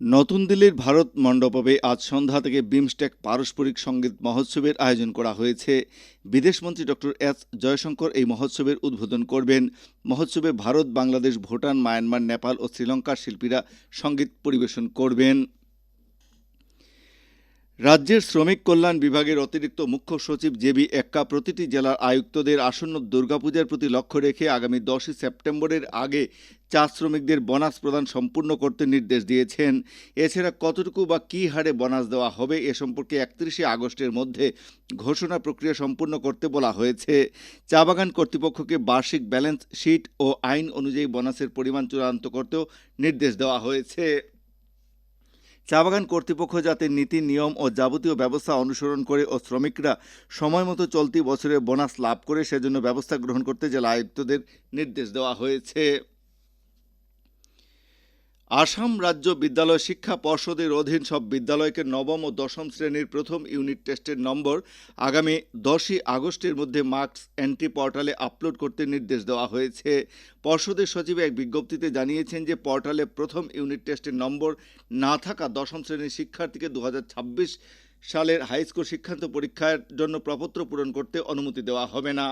নতুন দিল্লির ভারত মণ্ডপে আজ সন্ধ্যা থেকে বিমস্টেক পারস্পরিক সংগীত মহোৎসবের আয়োজন করা হয়েছে। বিদেশমন্ত্রী ডক্টর এস জয়শঙ্কর এই মহোৎসবের উদ্বোধন করবেন। মহোৎসবে ভারত, বাংলাদেশ, ভুটান, মায়ানমার, নেপাল ও শ্রীলঙ্কার শিল্পীরা সংগীত পরিবেশন করবেন। রাজ্যের শ্রমিক কল্যাণ বিভাগের অতিরিক্ত মুখ্য সচিব জেবি এক্কা প্রতিটি জেলার আয়ুক্তদের আসন্ন দুর্গাপূজার প্রতি লক্ষ্য রেখে আগামী দশই সেপ্টেম্বরের আগে চা শ্রমিকদের বোনাস প্রদান সম্পূর্ণ করতে নির্দেশ দিয়েছেন। এছাড়া কতটুকু বা কী হারে বোনাস দেওয়া হবে এ সম্পর্কে একত্রিশে আগস্টের মধ্যে ঘোষণা প্রক্রিয়া সম্পূর্ণ করতে বলা হয়েছে। চা বাগান কর্তৃপক্ষকে বার্ষিক ব্যালেন্স শিট ও আইন অনুযায়ী বোনাসের পরিমাণ চূড়ান্ত করতেও নির্দেশ দেওয়া হয়েছে। চা বাগান কর্তৃপক্ষ যাতে নীতি, নিয়ম ও যাবতীয় ব্যবস্থা অনুসরণ করে ও শ্রমিকরা সময় মতো চলতি বছরে বোনাস লাভ করে সেজন্য ব্যবস্থা গ্রহণ করতে জেলা আয়ুক্তদের নির্দেশ দেওয়া হয়েছে। আসাম রাজ্য বিদ্যালয় শিক্ষা পর্ষদের অধীন সব বিদ্যালয়কে নবম ও দশম শ্রেণির প্রথম ইউনিট টেস্টের নম্বর আগামী দশই আগস্টের মধ্যে মার্কস এন্ট্রি পোর্টালে আপলোড করতে নির্দেশ দেওয়া হয়েছে। পর্ষদের সচিব এক বিজ্ঞপ্তিতে জানিয়েছেন যে পোর্টালে প্রথম ইউনিট টেস্টের নম্বর না থাকা দশম শ্রেণির শিক্ষার্থীকে দু হাজার ছাব্বিশ সালের হাইস্কুল শিক্ষান্ত পরীক্ষার জন্য প্রপত্র পূরণ করতে অনুমতি দেওয়া হবে না।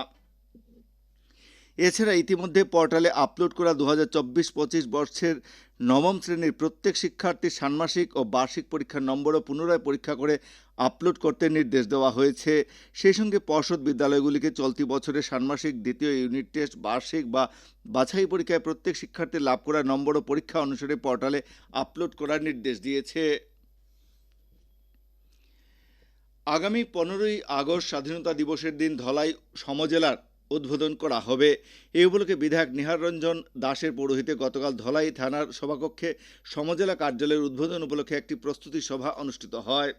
এছাড়া ইতিমধ্যে পোর্টালে আপলোড করা দু হাজার চব্বিশ পঁচিশ বর্ষের নবম শ্রেণির প্রত্যেক শিক্ষার্থীর ষান্মাসিক ও বার্ষিক পরীক্ষার নম্বরও পুনরায় পরীক্ষা করে আপলোড করতে নির্দেশ দেওয়া হয়েছে। সেই সঙ্গে পর্ষদ বিদ্যালয়গুলিকে চলতি বছরের ষান্মাসিক দ্বিতীয় ইউনিট টেস্ট, বার্ষিক বা বাছাই পরীক্ষায় প্রত্যেক শিক্ষার্থীর লাভ করা নম্বর ও পরীক্ষা অনুসারে পোর্টালে আপলোড করার নির্দেশ দিয়েছে। আগামী পনেরোই আগস্ট স্বাধীনতা দিবসের দিন ধলাই সমজেলার উদ্বোধন করা হবে। এই উপলক্ষে বিধায়ক নিহার রঞ্জন, দাসের পৌরোহিতে গতকাল ধলাই থানার সভাকক্ষে সমজেলা কার্যালয়ের উদ্বোধন উপলক্ষে একটি প্রস্তুতি সভা অনুষ্ঠিত হয়।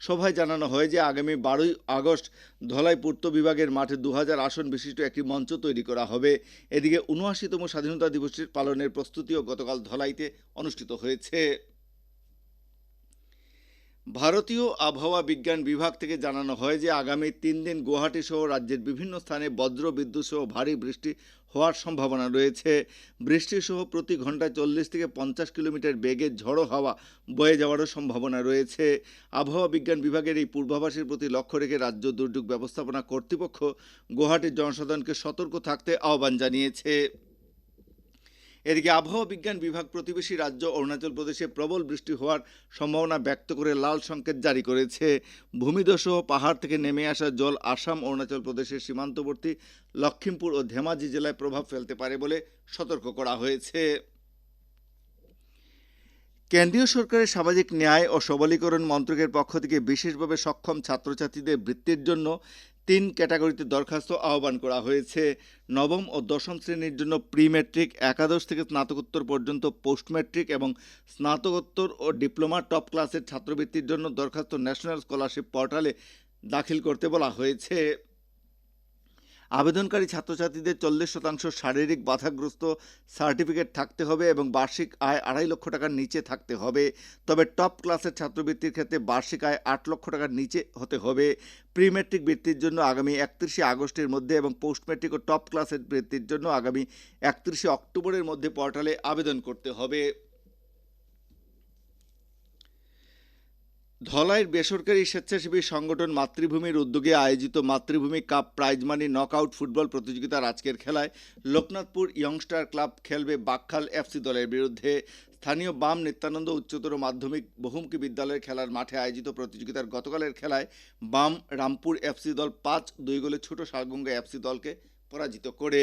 সভায় জানানো হয় যে, আগামী বারোই আগস্ট ধলাই পূর্ত বিভাগের মাঠে দু হাজার আসন বিশিষ্ট একটি মঞ্চ তৈরি করা হবে। এদিকে উনআশিতম স্বাধীনতা দিবসের পালনের প্রস্তুতিও গতকাল ধলাইতে অনুষ্ঠিত হয়েছে। ভারতীয় আবহাওয়া বিজ্ঞান বিভাগ থেকে জানানো হয় যে আগামী তিন দিন গুয়াহাটি সহ রাজ্যের বিভিন্ন স্থানে বজ্র বিদ্যুৎ সহ ভারী বৃষ্টি হওয়ার সম্ভাবনা রয়েছে। বৃষ্টি সহ প্রতি ঘন্টায় চল্লিশ থেকে পঞ্চাশ কিলোমিটার বেগে ঝড়ো হাওয়া বয়ে যাওয়ারও সম্ভাবনা রয়েছে। আবহাওয়া বিজ্ঞান বিভাগের এই পূর্বাভাসের প্রতি লক্ষ্য রেখে রাজ্য দুর্যোগ ব্যবস্থাপনা কর্তৃপক্ষ গুয়াহাটির জনসাধারণকে সতর্ক থাকতে আহ্বান জানিয়েছে। এদিকে আবহাওয়া বিজ্ঞান বিভাগ প্রতিবেশী রাজ্য অরুণাচল প্রদেশে প্রবল বৃষ্টি হওয়ার সম্ভাবনা ব্যক্ত করে লাল সংকেত জারি করেছে। ভূমিদস্যু পাহাড় থেকে নেমে আসা জল আসাম, অরুণাচল প্রদেশের সীমান্তবর্তী লক্ষিমপুর ও ধেমাজি জেলায় প্রভাব ফেলতে পারে বলে সতর্ক করা হয়েছে। কেন্দ্রীয় সরকারের সামাজিক ন্যায় ও সবলীকরণ মন্ত্রকের পক্ষ থেকে বিশেষভাবে সক্ষম ছাত্রছাত্রীদের বৃত্তির জন্য তিন ক্যাটাগরিতে দরখাস্ত আহ্বান করা হয়েছে। নবম ও দশম শ্রেণির জন্য প্রি ম্যাট্রিক একাদশ থেকে স্নাতকোত্তর পর্যন্ত পোস্ট ম্যাট্রিক এবং স্নাতকোত্তর ও ডিপ্লোমা টপ ক্লাসের ছাত্রবৃত্তির জন্য দরখাস্ত ন্যাশনাল স্কলারশিপ পোর্টালে দাখিল করতে বলা হয়েছে। আবেদনকারী ছাত্রছাত্রীদের চল্লিশ শতাংশ শারীরিক বাধাগ্রস্ত সার্টিফিকেট থাকতে হবে এবং বার্ষিক আয় আড়াই লক্ষ টাকার নিচে থাকতে হবে। তবে টপ ক্লাসের ছাত্রবৃত্তির ক্ষেত্রে বার্ষিক আয় আট লক্ষ টাকার নিচে হতে হবে। প্রি মেট্রিক বৃত্তির জন্য আগামী একত্রিশে আগস্টের মধ্যে এবং পোস্ট মেট্রিক ও টপ ক্লাসের বৃত্তির জন্য আগামী একত্রিশে অক্টোবরের মধ্যে পোর্টালে আবেদন করতে হবে। ধলাইয়ের বেসরকারি স্বেচ্ছাসেবী সংগঠন মাতৃভূমির উদ্যোগে আয়োজিত Matribhumi cup prize money knockout football প্রতিযোগিতার আজকের খেলায় লোকনাথপুর ইয়ংস্টার ক্লাব খেলবে বাকখাল এফসি দলের বিরুদ্ধে। স্থানীয় বাম নিত্যানন্দ উচ্চতর মাধ্যমিক বহুমুখী বিদ্যালয়ের খেলার মাঠে আয়োজিত প্রতিযোগিতার গতকালের খেলায় বাম রামপুর এফসি দল পাঁচ, দুই গোলে ছোট শালগঙ্গা এফসি দলকে পরাজিত করে।